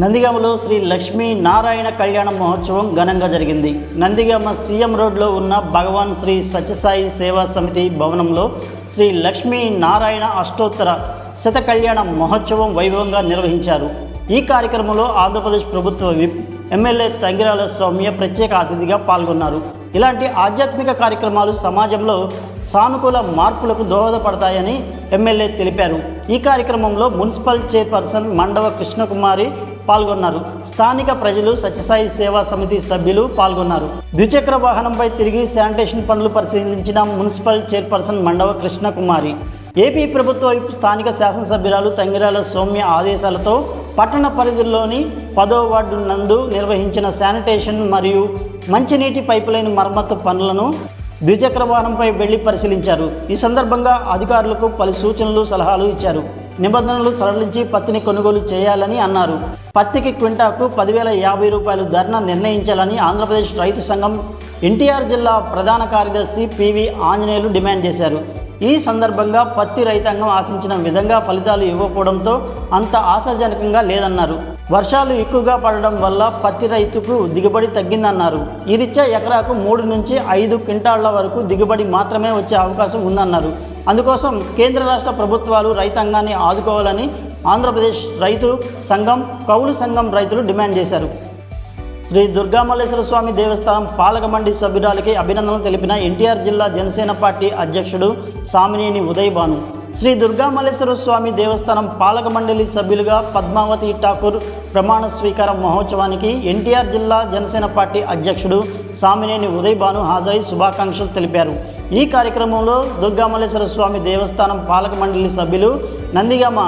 నందిగామలో శ్రీ లక్ష్మీ నారాయణ కళ్యాణ మహోత్సవం ఘనంగా జరిగింది. నందిగామ సీఎం రోడ్లో ఉన్న భగవాన్ శ్రీ సత్యసాయి సేవా సమితి భవనంలో శ్రీ లక్ష్మీ నారాయణ అష్టోత్తర శత కళ్యాణ మహోత్సవం వైభవంగా నిర్వహించారు. ఈ కార్యక్రమంలో ఆంధ్రప్రదేశ్ ప్రభుత్వ విప్ ఎమ్మెల్యే తంగిరాల సౌమ్య ప్రత్యేక అతిథిగా పాల్గొన్నారు. ఇలాంటి ఆధ్యాత్మిక కార్యక్రమాలు సమాజంలో సానుకూల మార్పులకు దోహదపడతాయని ఎమ్మెల్యే తెలిపారు. ఈ కార్యక్రమంలో మున్సిపల్ చైర్పర్సన్ మండవ కృష్ణకుమారి పాల్గొన్నారు. స్థానిక ప్రజలు సత్యసాయి సేవా సమితి సభ్యులు పాల్గొన్నారు. ద్విచక్ర వాహనంపై తిరిగి శానిటేషన్ పనులు పరిశీలించిన municipal chairperson Mandava Krishnakumari. AP ప్రభుత్వ వైపు స్థానిక శాసనసభ్యురాలు తంగిరాల సౌమ్య ఆదేశాలతో పట్టణ పరిధిలోని పదో వార్డు నందు నిర్వహించిన శానిటేషన్ మరియు మంచినీటి పైపులైన మరమ్మతు పనులను ద్విచక్ర వాహనంపై వెళ్ళి పరిశీలించారు. ఈ సందర్భంగా అధికారులకు పలు సూచనలు సలహాలు ఇచ్చారు. నిబంధనలు సడలించి పత్తిని కొనుగోలు చేయాలని అన్నారు. పత్తికి క్వింటాకు పదివేల యాభై రూపాయలు ధరను నిర్ణయించాలని ఆంధ్రప్రదేశ్ రైతు సంఘం ఎన్టీఆర్ జిల్లా ప్రధాన కార్యదర్శి పివి ఆంజనేయులు డిమాండ్ చేశారు. ఈ సందర్భంగా పత్తి రైతాంగం ఆశించిన విధంగా ఫలితాలు ఇవ్వకపోవడంతో అంత ఆశాజనకంగా లేదన్నారు. వర్షాలు ఎక్కువగా పడడం వల్ల పత్తి రైతుకు దిగుబడి తగ్గిందన్నారు. ఈ రీత్యా ఎకరాకు మూడు నుంచి ఐదు క్వింటాళ్ళ వరకు దిగుబడి మాత్రమే వచ్చే అవకాశం ఉందన్నారు. అందుకోసం కేంద్ర రాష్ట్ర ప్రభుత్వాలు రైతాంగాన్ని ఆదుకోవాలని ఆంధ్రప్రదేశ్ రైతు సంఘం కౌలు సంఘం రైతులు డిమాండ్ చేశారు. శ్రీ దుర్గామల్లేశ్వర స్వామి దేవస్థానం పాలక మండలి సభ్యురాలకి అభినందనలు తెలిపిన ఎన్టీఆర్ జిల్లా జనసేన పార్టీ అధ్యక్షుడు సామినేని ఉదయ్ భాను శ్రీ దుర్గామల్లేశ్వర స్వామి దేవస్థానం పాలక మండలి సభ్యులుగా పద్మావతి ఠాకూర్ ప్రమాణ స్వీకార మహోత్సవానికి ఎన్టీఆర్ జిల్లా జనసేన పార్టీ అధ్యక్షుడు సామినేని ఉదయ్ భాను హాజరై శుభాకాంక్షలు తెలిపారు. ఈ కార్యక్రమంలో దుర్గామల్లేశ్వర స్వామి దేవస్థానం పాలక మండలి సభ్యులు నందిగామ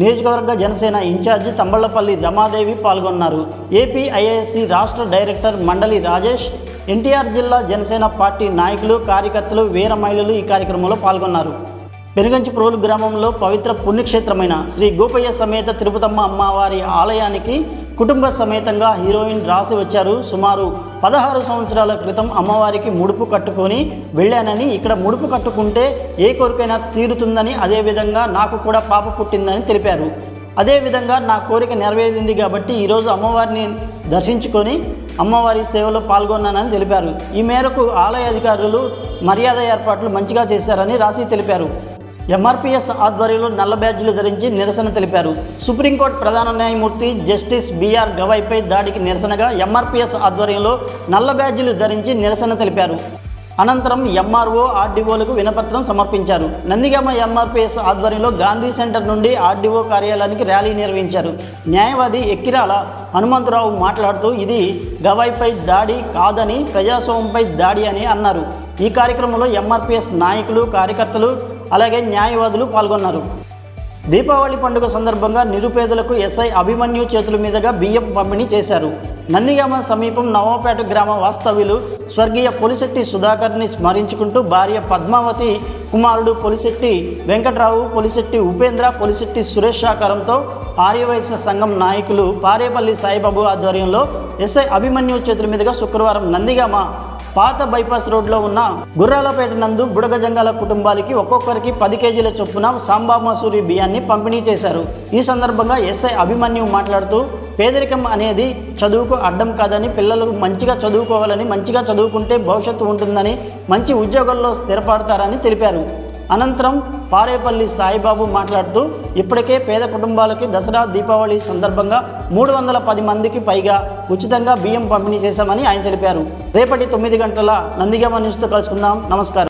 నియోజకవర్గ జనసేన ఇన్ఛార్జి తంబళ్ళపల్లి రమాదేవి పాల్గొన్నారు. ఏపీ ఐఐఎస్సి రాష్ట్ర డైరెక్టర్ మండలి రాజేష్ ఎన్టీఆర్ జిల్లా జనసేన పార్టీ నాయకులు కార్యకర్తలు వీర మహిళలు ఈ కార్యక్రమంలో పాల్గొన్నారు. పెనుగంచిప్రోలు గ్రామంలో పవిత్ర పుణ్యక్షేత్రమైన శ్రీ గోపయ్య సమేత తిరుపతమ్మ అమ్మవారి ఆలయానికి కుటుంబ సమేతంగా హీరోయిన్ రాసి వచ్చారు. సుమారు పదహారు సంవత్సరాల క్రితం అమ్మవారికి ముడుపు కట్టుకొని వెళ్ళానని ఇక్కడ ముడుపు కట్టుకుంటే ఏ కోరికైనా తీరుతుందని అదేవిధంగా నాకు కూడా పాప పుట్టిందని తెలిపారు. అదేవిధంగా నా కోరిక నెరవేరింది కాబట్టి ఈరోజు అమ్మవారిని దర్శించుకొని అమ్మవారి సేవలో పాల్గొన్నానని తెలిపారు. ఈ మేరకు ఆలయ అధికారులు మర్యాద ఏర్పాట్లు మంచిగా చేశారని రాసి తెలిపారు. ఎంఆర్పిఎస్ ఆధ్వర్యంలో నల్ల బ్యాడ్జీలు ధరించి నిరసన తెలిపారు. సుప్రీంకోర్టు ప్రధాన న్యాయమూర్తి జస్టిస్ బిఆర్ గవైపై దాడికి నిరసనగా ఎంఆర్పిఎస్ ఆధ్వర్యంలో నల్ల బ్యాడ్జీలు ధరించి నిరసన తెలిపారు. అనంతరం ఎంఆర్ఓ ఆర్డీఓలకు వినపత్రం సమర్పించారు. నందిగామ ఎంఆర్పిఎస్ ఆధ్వర్యంలో గాంధీ సెంటర్ నుండి ఆర్డీఓ కార్యాలయానికి ర్యాలీ నిర్వహించారు. న్యాయవాది ఎక్కిరాల హనుమంతరావు మాట్లాడుతూ ఇది గవాయిపై దాడి కాదని ప్రజాస్వామ్యంపై దాడి అని అన్నారు. ఈ కార్యక్రమంలో ఎంఆర్పిఎస్ నాయకులు కార్యకర్తలు అలాగే న్యాయవాదులు పాల్గొన్నారు. దీపావళి పండుగ సందర్భంగా నిరుపేదలకు ఎస్ఐ అభిమన్యు చేతుల మీదుగా బియ్యం పంపిణీ చేశారు. నందిగామ సమీపం నవాపేట గ్రామ వాస్తవ్యులు స్వర్గీయ పొలిశెట్టి సుధాకర్ని స్మరించుకుంటూ భార్య పద్మావతి కుమారుడు పొలిశెట్టి వెంకట్రావు పొలిశెట్టి ఉపేంద్ర పొలిశెట్టి సురేష్ సహకారంతో ఆర్యవైశ్య సంఘం నాయకులు పారేపల్లి సాయిబాబు ఆధ్వర్యంలో ఎస్ఐ అభిమన్యు చేతుల మీదుగా శుక్రవారం నందిగామ పాత బైపాస్ రోడ్లో ఉన్న గుర్రాలపేట నందు బుడగజంగాల కుటుంబాలకి ఒక్కొక్కరికి పది కేజీల చొప్పున సాంబా మసూరి బియ్యాన్ని పంపిణీ చేశారు. ఈ సందర్భంగా ఎస్ఐ అభిమన్యు మాట్లాడుతూ పేదరికం అనేది చదువుకు అడ్డం కాదని పిల్లలు మంచిగా చదువుకోవాలని మంచిగా చదువుకుంటే భవిష్యత్తు ఉంటుందని మంచి ఉద్యోగాల్లో స్థిరపడతారని తెలిపారు. అనంతరం పారేపల్లి సాయిబాబు మాట్లాడుతూ ఇప్పటికే పేద కుటుంబాలకి దసరా దీపావళి సందర్భంగా మూడు వందల పది మందికి పైగా ఉచితంగా బియ్యం పంపిణీ చేశామని ఆయన తెలిపారు. రేపటి తొమ్మిది గంటల నందిగామ న్యూస్తో కలుసుకుందాం. నమస్కారం.